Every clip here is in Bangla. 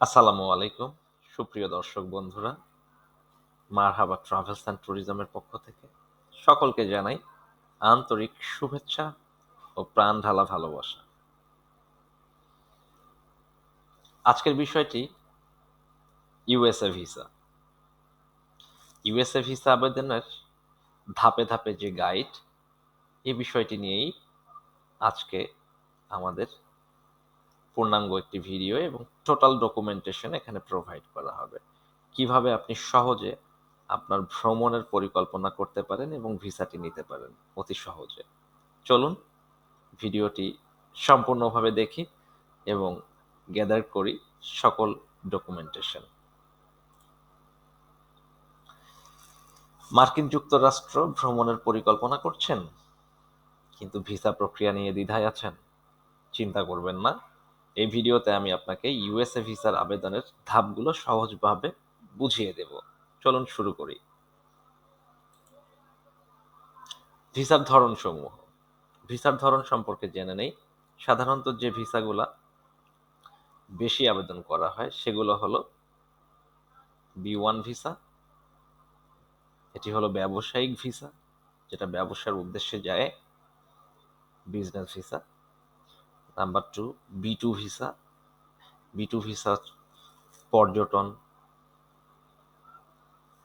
আসসালামু আলাইকুম, সুপ্রিয় দর্শক বন্ধুরা, মারহাবা ট্রাভেলস অ্যান্ড ট্যুরিজমের পক্ষ থেকে সকলকে জানাই আন্তরিক শুভেচ্ছা ও প্রাণ ঢালা ভালোবাসা। আজকের বিষয়টি ইউএসএ ভিসা। ইউএসএ ভিসা আবেদনের ধাপে ধাপে যে গাইড এই বিষয়টি নিয়েই আজকে আমাদের পূর্ণাঙ্গ একটি ভিডিও এবং টোটাল ডকুমেন্টেশন এখানে প্রোভাইড করা হবে। কীভাবে আপনি সহজে আপনার ভ্রমণের পরিকল্পনা করতে পারেন এবং ভিসাটি নিতে পারেন অতি সহজে। চলুন ভিডিওটি সম্পূর্ণভাবে দেখি এবং গ্যাদার করি সকল ডকুমেন্টেশন মার্কিন যুক্তরাষ্ট্র ভ্রমণের পরিকল্পনা করছেন, কিন্তু ভিসা প্রক্রিয়া নিয়ে দ্বিধায় আছেন। চিন্তা করবেন না এই ভিডিওতে আমি আপনাকে ইউএসএ ভিসার আবেদনের ধাপগুলো সহজভাবে বুঝিয়ে দেব। চলুন শুরু করি। ভিসার ধরন সমূহ ভিসার ধরন সম্পর্কে জেনে নেই। সাধারণত যে ভিসাগুলা বেশি আবেদন করা হয়, সেগুলো হলো বি ওয়ান ভিসা, এটি হলো ব্যবসায়িক ভিসা, যেটা ব্যবসার উদ্দেশ্যে যায়, business visa number two, B two visa. B two visa পর্যটন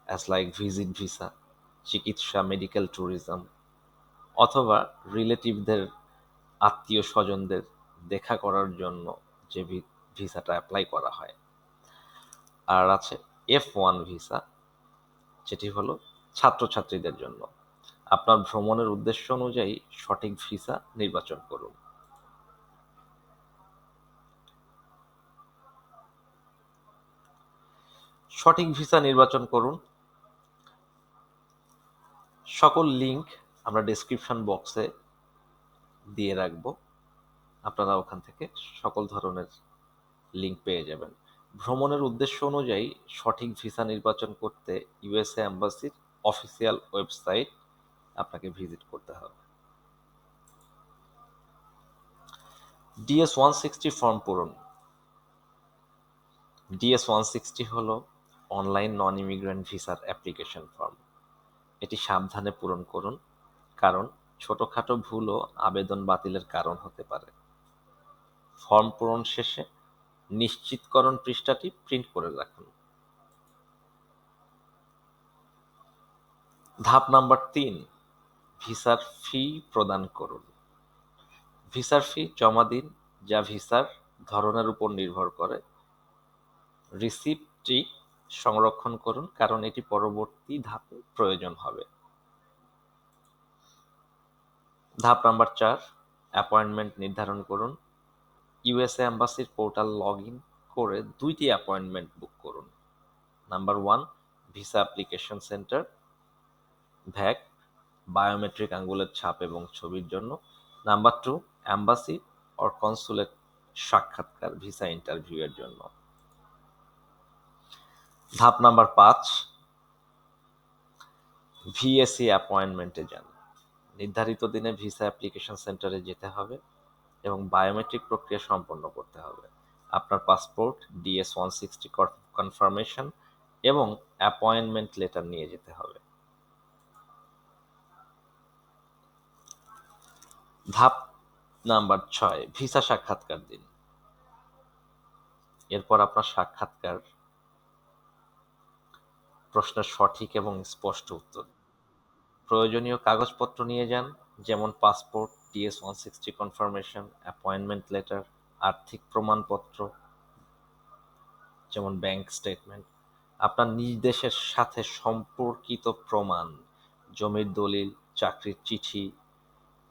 অ্যাজ লাইক ভিজিট ভিসা চিকিৎসা মেডিকেল ট্যুরিজম অথবা রিলেটিভদের আত্মীয় স্বজনদের দেখা করার জন্য যে ভিসাটা অ্যাপ্লাই করা হয়। আর আছে এফ ওয়ান ভিসা যেটি হলো ছাত্রছাত্রীদের জন্য। আপনার ভ্রমণের উদ্দেশ্য অনুযায়ী সঠিক ভিসা নির্বাচন করুন। সঠিক ভিসা নির্বাচন করুন। সকল লিংক আমরা ডেসক্রিপশন বক্সে দিয়ে রাখব। আপনারা ওখান থেকে সকল ধরনের লিংক পেয়ে যাবেন। ভ্রমণের উদ্দেশ্য অনুযায়ী সঠিক ভিসা নির্বাচন করতে ইউএসএ অ্যাম্বাসির অফিসিয়াল ওয়েবসাইট আপনাকে ভিজিট করতে হবে। ডিএস ওয়ান সিক্সটি ফর্ম পূরণ ডিএস ওয়ান সিক্সটি হলো অনলাইন নন ইমিগ্রেন্ট ভিসার অ্যাপ্লিকেশন ফর্ম এটি সাবধানে পূরণ করুন, কারণ ছোটোখাটো ভুলও আবেদন বাতিলের কারণ হতে পারে। ফর্ম পূরণ শেষে নিশ্চিতকরণ পৃষ্ঠাটি প্রিন্ট করে রাখুন। ধাপ নাম্বার তিন, ভিসার ফি প্রদান করুন। ভিসার ফি জমা দিন, যা ভিসার ধরনের উপর নির্ভর করে। রিসিপ্টটি সংরক্ষণ করুন, কারণ এটি পরবর্তী ধাপে প্রয়োজন হবে। ধাপ নাম্বার চার অ্যাপয়েন্টমেন্ট নির্ধারণ করুন। ইউএসএ অ্যাম্বাসির পোর্টাল লগ ইন করে দুইটি অ্যাপয়েন্টমেন্ট বুক করুন। Number one visa application center VAC biometric আঙ্গুলের ছাপ এবং ছবির জন্য। Number two embassy or consulate সাক্ষাৎকার ভিসা ইন্টারভিউয়ের জন্য। ধাপ নাম্বার পাঁচ, ভিএসি অ্যাপয়েন্টমেন্টে যান। নির্ধারিত দিনে ভিসা অ্যাপ্লিকেশন সেন্টারে যেতে হবে এবং বায়োমেট্রিক প্রক্রিয়া সম্পন্ন করতে হবে। আপনার passport, DS one sixty confirmation এবং অ্যাপয়েন্টমেন্ট লেটার নিয়ে যেতে হবে। ধাপ নাম্বার ছয়, ভিসা সাক্ষাৎকার দিন। এরপর আপনার সাক্ষাৎকার প্রশ্নের সঠিক এবং স্পষ্ট উত্তর। প্রয়োজনীয় কাগজপত্র নিয়ে যান, যেমন passport DS one sixty confirmation, appointment letter, আর্থিক প্রমাণপত্র, যেমন ব্যাংক স্টেটমেন্ট। আপনার নিজ দেশের সাথে সম্পর্কিত প্রমাণ, জমির দলিল, চাকরির চিঠি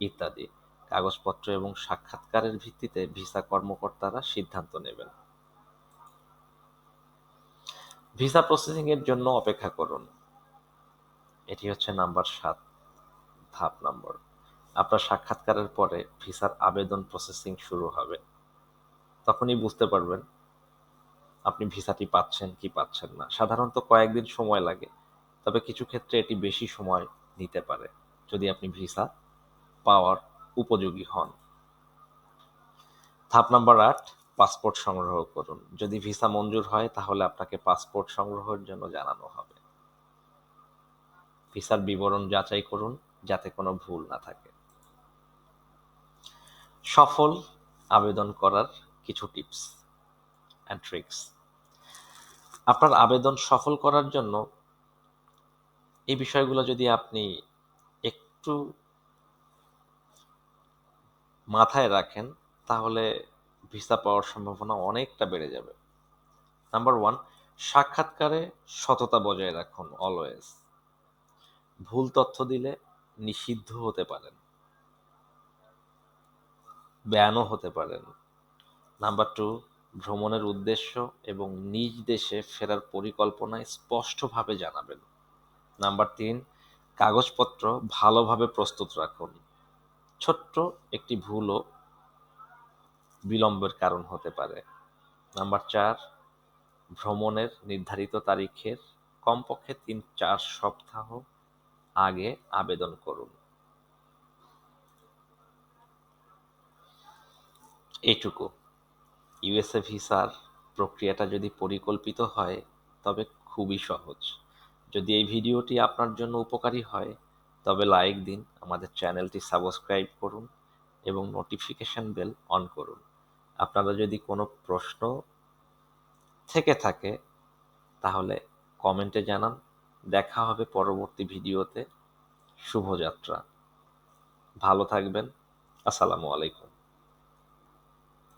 ইত্যাদি। কাগজপত্র এবং সাক্ষাৎকারের ভিত্তিতে ভিসা কর্মকর্তারা সিদ্ধান্ত নেবেন। ভিসা প্রসেসিং এর জন্য অপেক্ষা করুন। এটি হচ্ছে নাম্বার সাত, ধাপ নম্বর। আপনার সাক্ষাৎকারের পরে ভিসার আবেদন প্রসেসিং শুরু হবে। তখনই বুঝতে পারবেন আপনি ভিসাটি পাচ্ছেন কি পাচ্ছেন না। সাধারণত কয়েকদিন সময় লাগে, তবে কিছু ক্ষেত্রে এটি বেশি সময় নিতে পারে যদি আপনি ভিসা পাওয়ার উপযোগী হন। ধাপ নাম্বার আট পাসপোর্ট সংগ্রহ করুন। যদি ভিসা মঞ্জুর হয়, তাহলে আপনাকে পাসপোর্ট সংগ্রহের জন্য জানানো হবে। ভিসার বিবরণ যাচাই করুন, যাতে কোনো ভুল না থাকে। সফল আবেদন করার কিছু টিপস অ্যান্ড ট্রিক্স আপনার আবেদন সফল করার জন্য এই বিষয়গুলো যদি আপনি একটু মাথায় রাখেন, তাহলে ভিসা পাওয়ার সম্ভাবনা অনেকটা বেড়ে যাবে। নাম্বার ওয়ান, সাক্ষাৎকারে সততা বজায় রাখুন অলওয়েজ। ভুল তথ্য দিলে নিষিদ্ধ হতে পারেন। ব্যানও হতে পারেন। নাম্বার টু, ভ্রমণের উদ্দেশ্য এবং নিজ দেশে ফেরার পরিকল্পনায় স্পষ্টভাবে জানাবেন। নাম্বার তিন, কাগজপত্র ভালোভাবে প্রস্তুত রাখুন। ছোট্ট একটি ভুলও বিলম্বের কারণ হতে পারে। নাম্বার চার, ভ্রমণের নির্ধারিত তারিখের কমপক্ষে তিন চার সপ্তাহ আগে আবেদন করুন। এইটুকু ইউএসএ ভিসার প্রক্রিয়াটা যদি পরিকল্পিত হয়, তবে খুবই সহজ। যদি এই ভিডিওটি আপনার জন্য উপকারী হয়, তবে লাইক দিন, আমাদের চ্যানেলটি সাবস্ক্রাইব করুন এবং নোটিফিকেশন বেল অন করুন। আপনারা যদি কোনো প্রশ্ন থেকে থাকে, তাহলে কমেন্টে জানান। দেখা হবে পরবর্তী ভিডিওতে। শুভযাত্রা। ভালো থাকবেন। আসসালামু আলাইকুম।